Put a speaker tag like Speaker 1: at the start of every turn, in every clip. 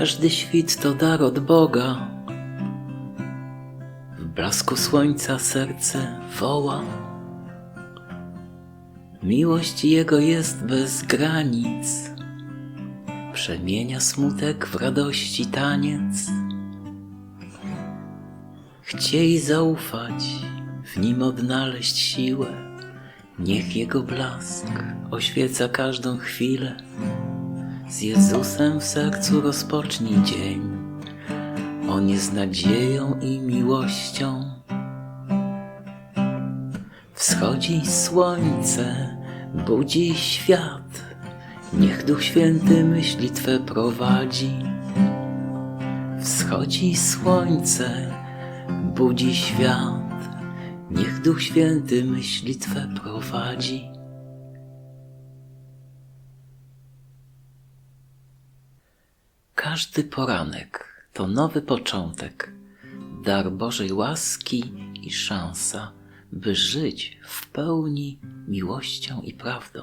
Speaker 1: Każdy świt to dar od Boga. W blasku słońca serce woła. Miłość Jego jest bez granic. Przemienia smutek w radości taniec. Chciej zaufać, w nim odnaleźć siłę. Niech Jego blask oświeca każdą chwilę. Z Jezusem w sercu rozpocznij dzień. On jest nadzieją i miłością. Wschodzi słońce, budzi świat. Niech Duch Święty myśli Twe prowadzi. Wschodzi słońce, budzi świat. Niech Duch Święty myśli Twe prowadzi. Każdy poranek to nowy początek, dar Bożej łaski i szansa, by żyć w pełni miłością i prawdą.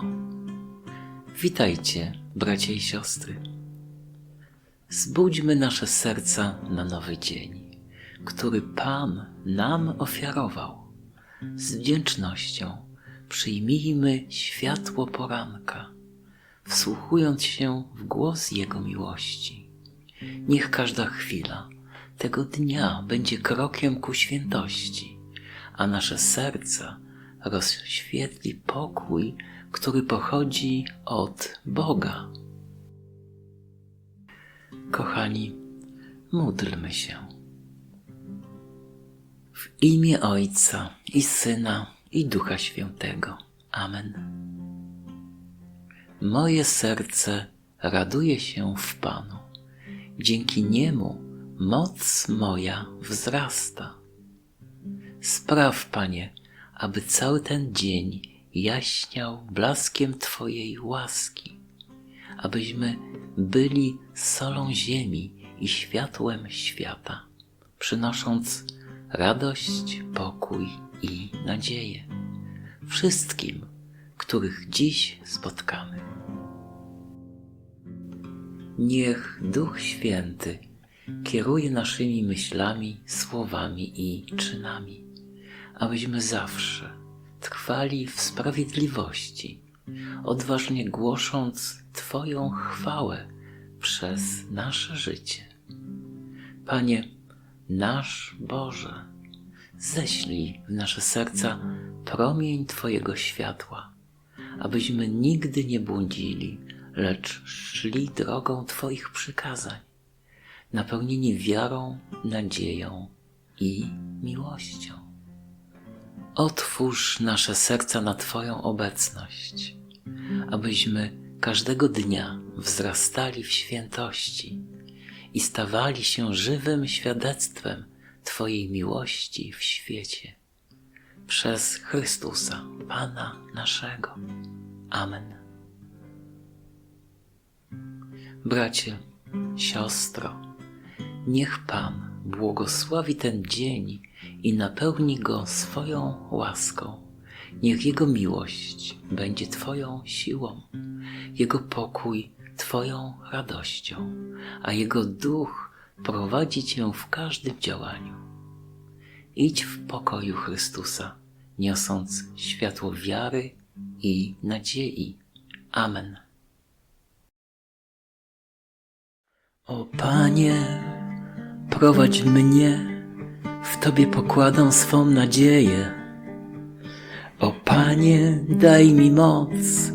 Speaker 1: Witajcie, bracia i siostry. Zbudźmy nasze serca na nowy dzień, który Pan nam ofiarował. Z wdzięcznością przyjmijmy światło poranka, wsłuchując się w głos Jego miłości. Niech każda chwila tego dnia będzie krokiem ku świętości, a nasze serca rozświetli pokój, który pochodzi od Boga. Kochani, módlmy się. W imię Ojca i Syna i Ducha Świętego. Amen. Moje serce raduje się w Panu. Dzięki niemu moc moja wzrasta. Spraw, Panie, aby cały ten dzień jaśniał blaskiem Twojej łaski, abyśmy byli solą ziemi i światłem świata, przynosząc radość, pokój i nadzieję wszystkim, których dziś spotkamy. Niech Duch Święty kieruje naszymi myślami, słowami i czynami, abyśmy zawsze trwali w sprawiedliwości, odważnie głosząc Twoją chwałę przez nasze życie. Panie, nasz Boże, ześlij w nasze serca promień Twojego światła, abyśmy nigdy nie błądzili, lecz szli drogą Twoich przykazań, napełnieni wiarą, nadzieją i miłością. Otwórz nasze serca na Twoją obecność, abyśmy każdego dnia wzrastali w świętości i stawali się żywym świadectwem Twojej miłości w świecie. Przez Chrystusa, Pana naszego. Amen. Bracie, siostro, niech Pan błogosławi ten dzień i napełni go swoją łaską. Niech Jego miłość będzie Twoją siłą, Jego pokój Twoją radością, a Jego duch prowadzi Cię w każdym działaniu. Idź w pokoju Chrystusa, niosąc światło wiary i nadziei. Amen. O Panie, prowadź mnie, w Tobie pokładam swą nadzieję. O Panie, daj mi moc,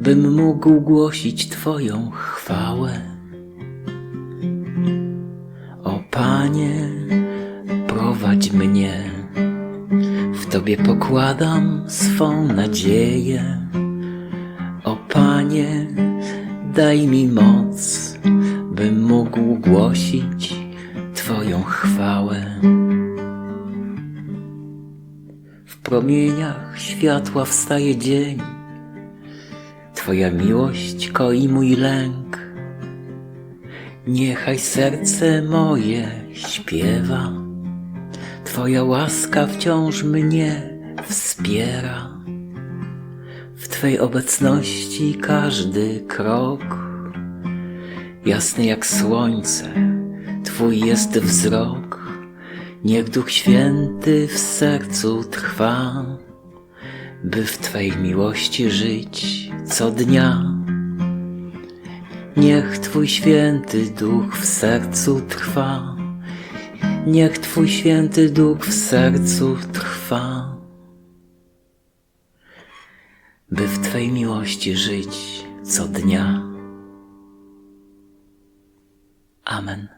Speaker 1: bym mógł głosić Twoją chwałę. O Panie, prowadź mnie, w Tobie pokładam swą nadzieję. O Panie, daj mi moc, bym mógł głosić Twoją chwałę. W promieniach światła wstaje dzień, Twoja miłość koi mój lęk. Niechaj serce moje śpiewa, Twoja łaska wciąż mnie wspiera. W Twej obecności każdy krok jasny jak słońce, Twój jest wzrok, niech Duch Święty w sercu trwa, by w Twej miłości żyć co dnia. Niech Twój święty Duch w sercu trwa, niech Twój święty Duch w sercu trwa, by w Twej miłości żyć co dnia. Amen.